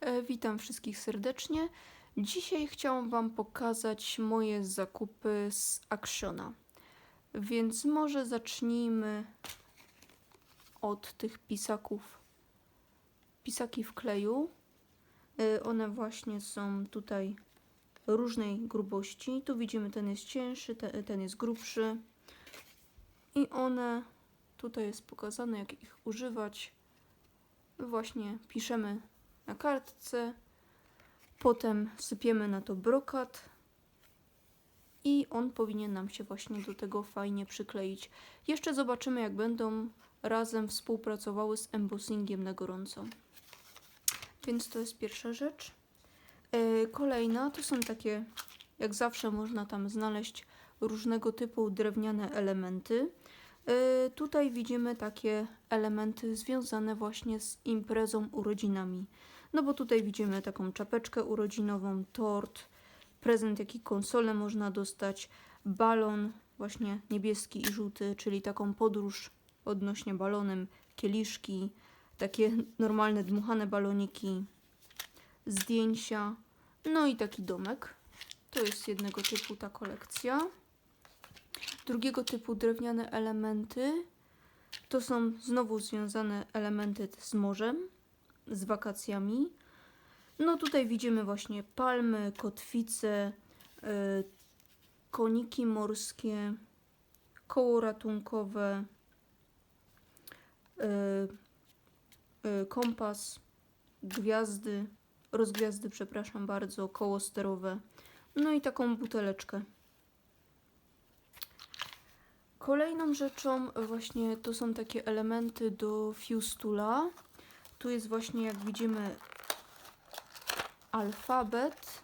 E, Witam wszystkich serdecznie. Dzisiaj chciałam Wam pokazać moje zakupy z Actiona. Więc może zacznijmy od tych pisaków. Pisaki w kleju. E, One właśnie są tutaj różnej grubości. Tu widzimy, ten jest cięższy, te- ten jest grubszy. I one, tutaj jest pokazane, jak ich używać. Właśnie piszemy na kartce, potem sypiemy na to brokat i on powinien nam się właśnie do tego fajnie przykleić. Jeszcze zobaczymy, jak będą razem współpracowały z embossingiem na gorąco. Więc to jest pierwsza rzecz. E, Kolejna to są takie, jak zawsze można tam znaleźć różnego typu drewniane elementy. E, Tutaj widzimy takie elementy związane właśnie z imprezą, urodzinami. No bo tutaj widzimy taką czapeczkę urodzinową, tort, prezent, jaki konsolę można dostać, balon właśnie niebieski i żółty, czyli taką podróż odnośnie balonem, kieliszki, takie normalne dmuchane baloniki, zdjęcia, no i taki domek. To jest jednego typu ta kolekcja. Drugiego typu drewniane elementy to są znowu związane elementy z morzem, z wakacjami. No tutaj widzimy właśnie palmy, kotwice, y, koniki morskie, koło ratunkowe, y, y, kompas, gwiazdy, rozgwiazdy, przepraszam bardzo, koło sterowe. No i taką buteleczkę. Kolejną rzeczą właśnie to są takie elementy do Fustula. Tu jest właśnie, jak widzimy, alfabet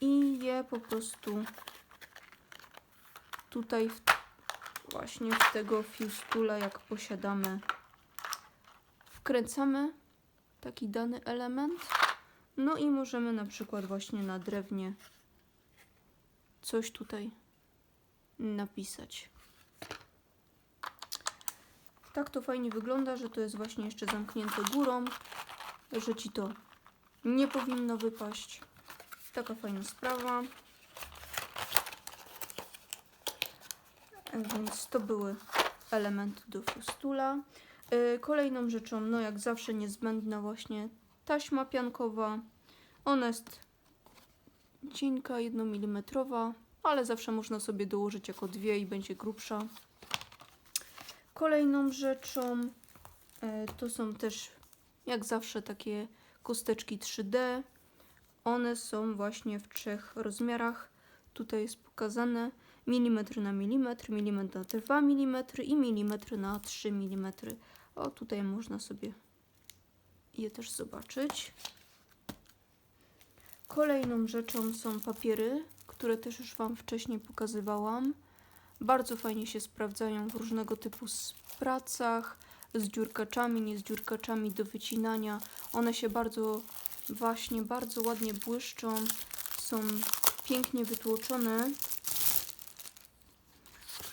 i je po prostu tutaj w, właśnie w tego Fustula, jak posiadamy, wkręcamy taki dany element. No i możemy na przykład właśnie na drewnie coś tutaj napisać. Tak to fajnie wygląda, że to jest właśnie jeszcze zamknięte górą, że ci to nie powinno wypaść. Taka fajna sprawa. Więc to były elementy do fustula. Yy, Kolejną rzeczą, no jak zawsze niezbędna właśnie taśma piankowa. Ona jest cienka, 1 mm, ale zawsze można sobie dołożyć jako dwie i będzie grubsza. Kolejną rzeczą e, to są też jak zawsze takie kosteczki 3D. One są właśnie w trzech rozmiarach. Tutaj jest pokazane milimetr na milimetr, milimetr na 2 mm i milimetr na 3 mm. O, tutaj można sobie je też zobaczyć. Kolejną rzeczą są papiery, które też już Wam wcześniej pokazywałam. Bardzo fajnie się sprawdzają w różnego typu pracach, z dziurkaczami, nie z dziurkaczami do wycinania. One się bardzo, właśnie bardzo ładnie błyszczą, są pięknie wytłoczone.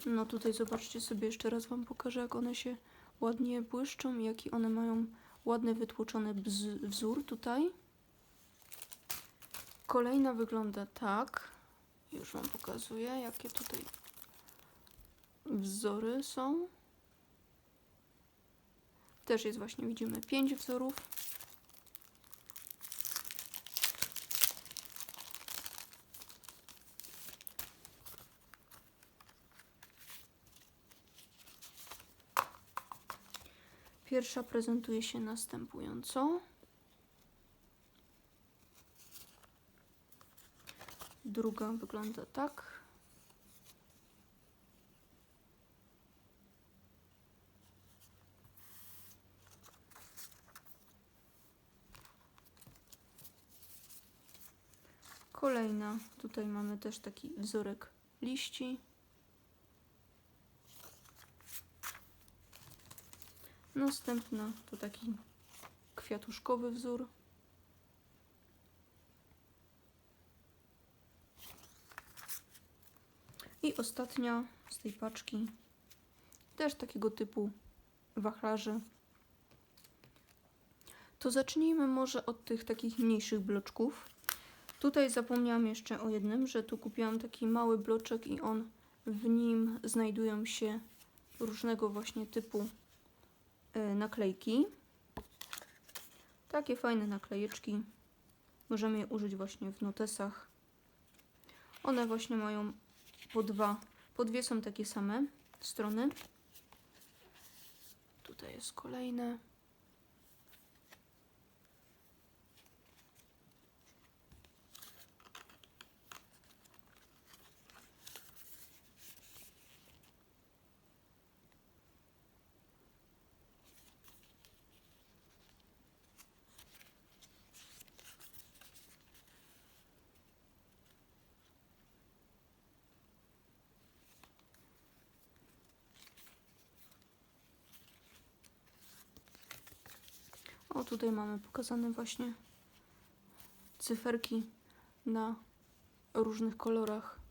No tutaj zobaczcie sobie, jeszcze raz Wam pokażę, jak one się ładnie błyszczą jaki one mają ładny wytłoczony wzór tutaj. Kolejna wygląda tak. Już Wam pokazuję, jakie tutaj wzory są. Też jest właśnie, widzimy, pięć wzorów. Pierwsza prezentuje się następująco. Druga wygląda tak. Kolejna, tutaj mamy też taki wzorek liści. Następna to taki kwiatuszkowy wzór. I ostatnia z tej paczki też takiego typu wachlarze. To zacznijmy może od tych takich mniejszych bloczków. Tutaj zapomniałam jeszcze o jednym, że tu kupiłam taki mały bloczek i on w nim znajdują się różnego właśnie typu y, naklejki. Takie fajne naklejeczki. Możemy je użyć właśnie w notesach. One właśnie mają po dwa, po dwie są takie same strony. Tutaj jest kolejne. O, tutaj mamy pokazane właśnie cyferki na różnych kolorach.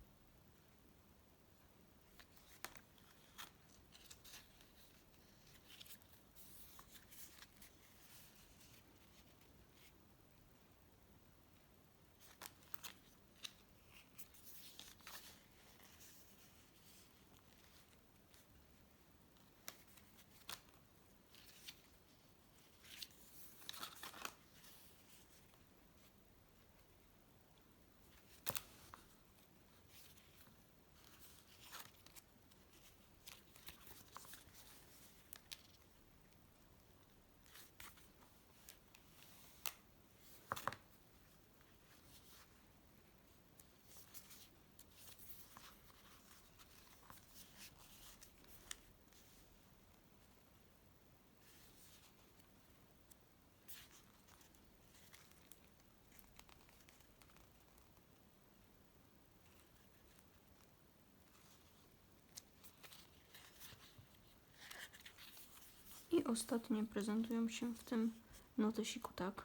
I ostatnie prezentują się w tym notesiku tak.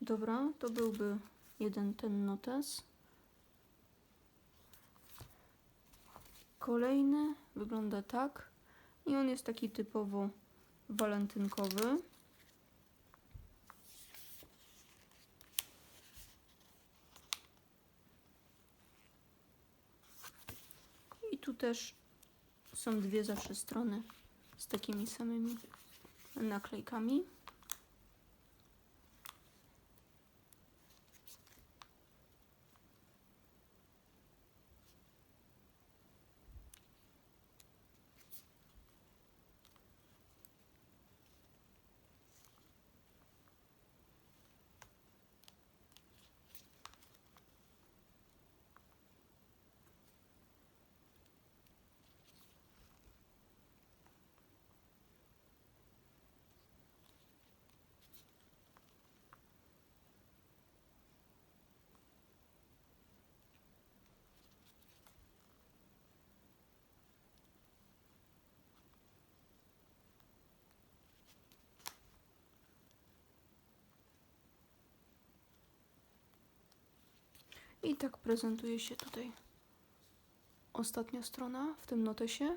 Dobra, to byłby jeden ten notes. Kolejny wygląda tak. I on jest taki typowo walentynkowy. I tu też są dwie zawsze strony z takimi samymi naklejkami. I tak prezentuje się tutaj ostatnia strona w tym notesie.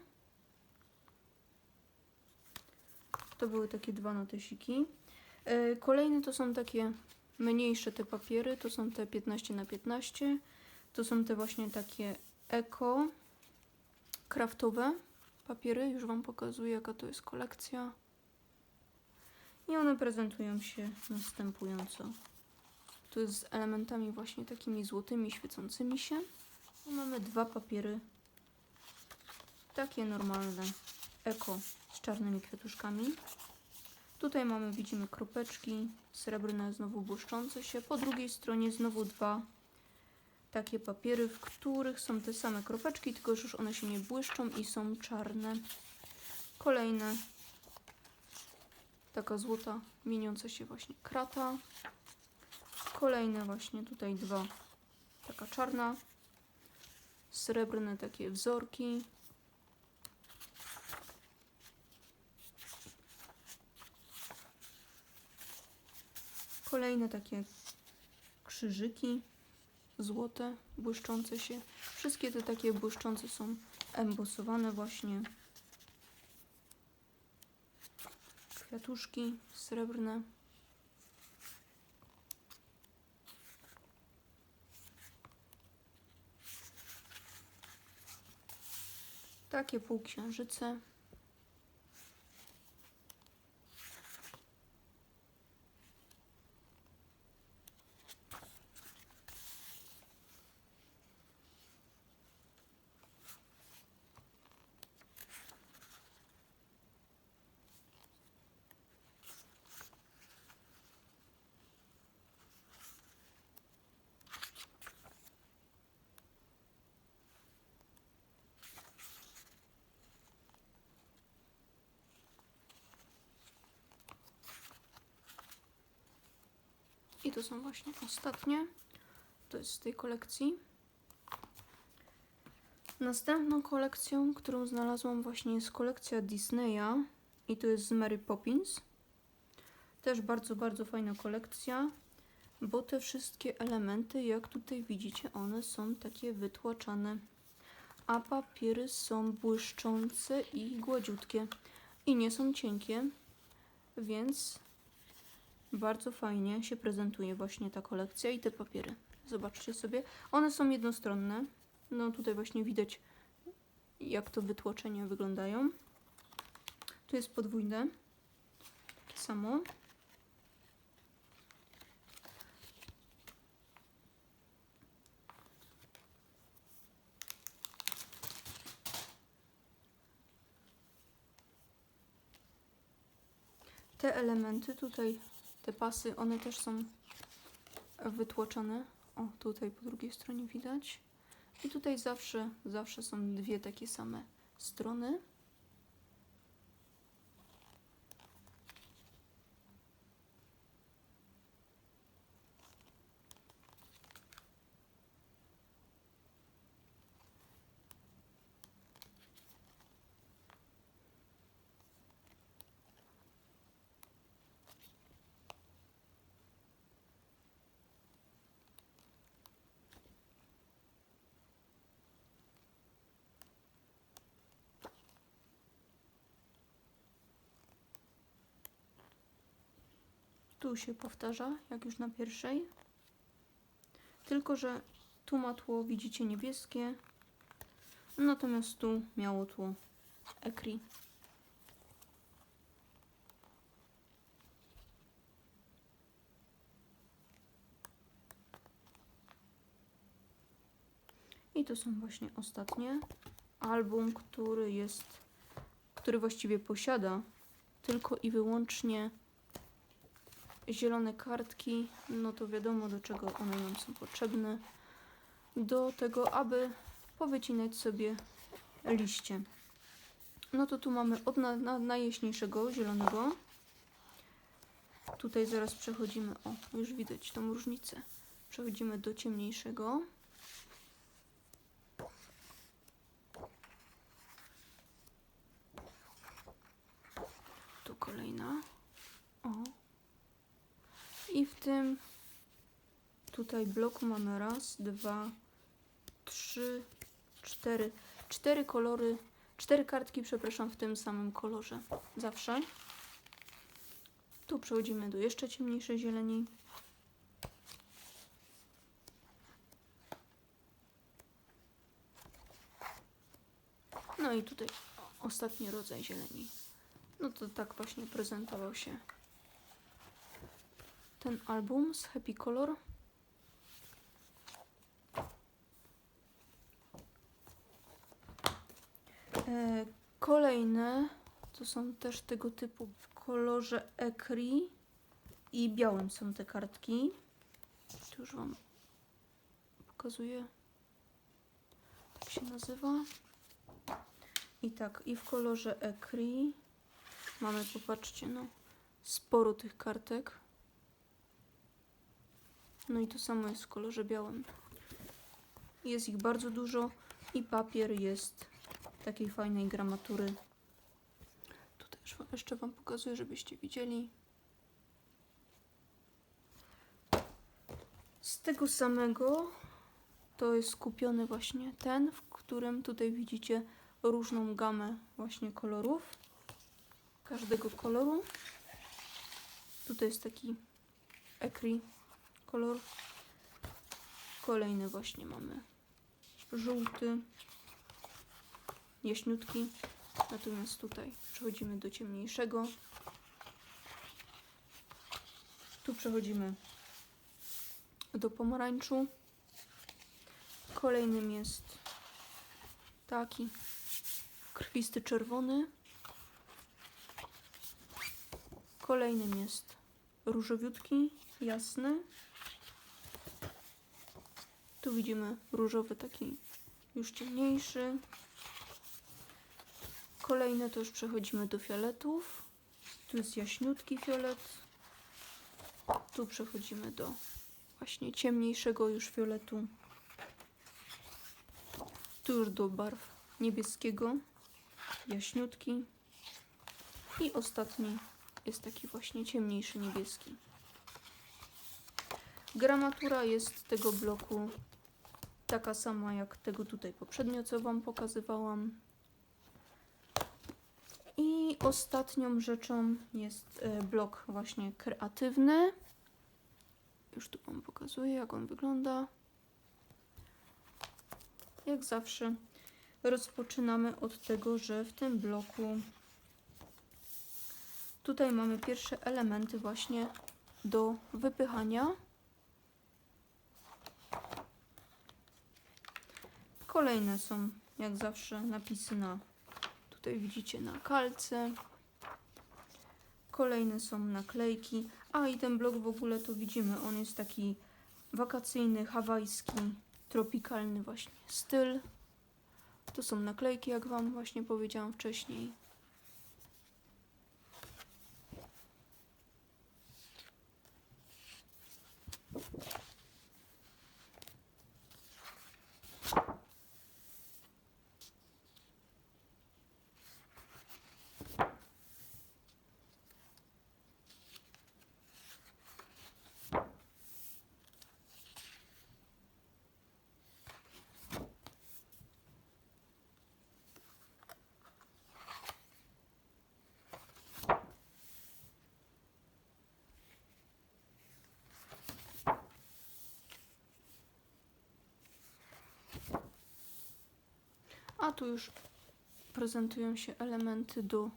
To były takie dwa notesiki. E, Kolejne to są takie mniejsze te papiery, to są te 15 na 15 To są te właśnie takie eko, kraftowe papiery. Już Wam pokazuję, jaka to jest kolekcja. I one prezentują się następująco. Tu jest z elementami właśnie takimi złotymi, świecącymi się. I mamy dwa papiery. Takie normalne, eko, z czarnymi kwiatuszkami. Tutaj mamy, widzimy kropeczki, srebrne, znowu błyszczące się. Po drugiej stronie znowu dwa takie papiery, w których są te same kropeczki, tylko już one się nie błyszczą i są czarne. Kolejne, taka złota, mieniąca się właśnie krata. Kolejne właśnie tutaj dwa, taka czarna, srebrne takie wzorki. Kolejne takie krzyżyki złote, błyszczące się. Wszystkie te takie błyszczące są embosowane właśnie kwiatuszki srebrne. Takie półksiężyce. I to są właśnie ostatnie. To jest z tej kolekcji. Następną kolekcją, którą znalazłam właśnie jest kolekcja Disneya i to jest z Mary Poppins. Też bardzo, bardzo fajna kolekcja, bo te wszystkie elementy, jak tutaj widzicie, one są takie wytłaczane, a papiery są błyszczące i gładziutkie i nie są cienkie, więc bardzo fajnie się prezentuje właśnie ta kolekcja i te papiery. Zobaczcie sobie. One są jednostronne. No tutaj właśnie widać jak to wytłoczenia wyglądają. Tu jest podwójne. Takie samo. Te elementy tutaj te pasy, one też są wytłoczone. O, tutaj po drugiej stronie widać. I tutaj zawsze, zawsze są dwie takie same strony. Tu się powtarza, jak już na pierwszej. Tylko, że tu ma tło, widzicie, niebieskie. Natomiast tu miało tło ekri. I to są właśnie ostatnie. Album, który jest, który właściwie posiada tylko i wyłącznie zielone kartki, no to wiadomo do czego one nam są potrzebne. Do tego, aby powycinać sobie liście. No to tu mamy od na, na, najjaśniejszego zielonego. Tutaj zaraz przechodzimy, o już widać tą różnicę. Przechodzimy do ciemniejszego. Tu kolejna. Tym tutaj bloku mamy raz, dwa, trzy, cztery. Cztery kolory, cztery kartki, przepraszam, w tym samym kolorze. Zawsze. Tu przechodzimy do jeszcze ciemniejszej zieleni. No i tutaj ostatni rodzaj zieleni. No to tak właśnie prezentował się ten album z Happy Color. E, kolejne to są też tego typu w kolorze ekri i białym są te kartki. Tu już Wam pokazuję. Tak się nazywa. I tak, i w kolorze ekri mamy, popatrzcie, no, sporo tych kartek. No i to samo jest w kolorze białym. Jest ich bardzo dużo i papier jest takiej fajnej gramatury. Tutaj jeszcze Wam pokazuję, żebyście widzieli. Z tego samego to jest kupiony właśnie ten, w którym tutaj widzicie różną gamę właśnie kolorów. Każdego koloru. Tutaj jest taki ekri kolor. Kolejny właśnie mamy żółty, jaśniutki. Natomiast tutaj przechodzimy do ciemniejszego. Tu przechodzimy do pomarańczu. Kolejnym jest taki krwisty czerwony. Kolejnym jest różowiutki, jasny. Tu widzimy różowy taki już ciemniejszy. Kolejne to już przechodzimy do fioletów. Tu jest jaśniutki fiolet. Tu przechodzimy do właśnie ciemniejszego już fioletu. Tu już do barw niebieskiego, jaśniutki. I ostatni jest taki właśnie ciemniejszy niebieski. Gramatura jest tego bloku taka sama jak tego tutaj poprzednio, co Wam pokazywałam. I ostatnią rzeczą jest e, blok właśnie kreatywny. Już tu Wam pokazuję, jak on wygląda. Jak zawsze rozpoczynamy od tego, że w tym bloku tutaj mamy pierwsze elementy właśnie do wypychania. Kolejne są jak zawsze napisy na tutaj widzicie na kalce. Kolejne są naklejki. A i ten blok w ogóle tu widzimy, on jest taki wakacyjny, hawajski, tropikalny właśnie styl. To są naklejki, jak Wam właśnie powiedziałam wcześniej. A tu już prezentują się elementy do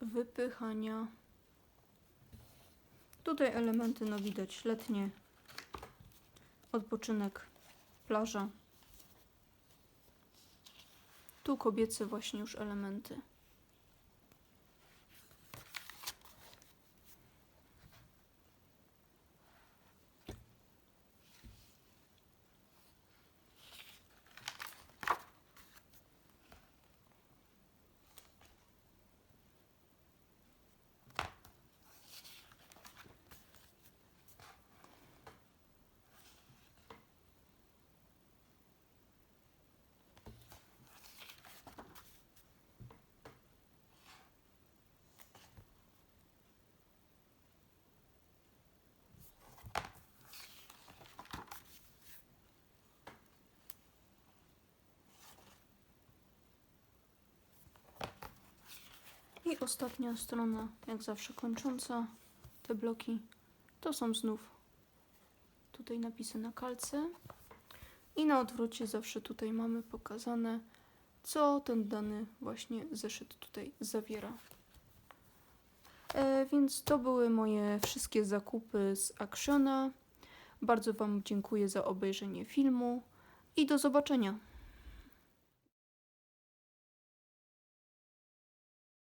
wypychania. Tutaj elementy, no widać, letnie, odpoczynek, plaża. Tu kobiece właśnie już elementy. I ostatnia strona, jak zawsze kończąca te bloki, to są znów tutaj napisy na kalce. I na odwrocie zawsze tutaj mamy pokazane, co ten dany właśnie zeszyt tutaj zawiera. E, więc to były moje wszystkie zakupy z Actiona. Bardzo Wam dziękuję za obejrzenie filmu i do zobaczenia.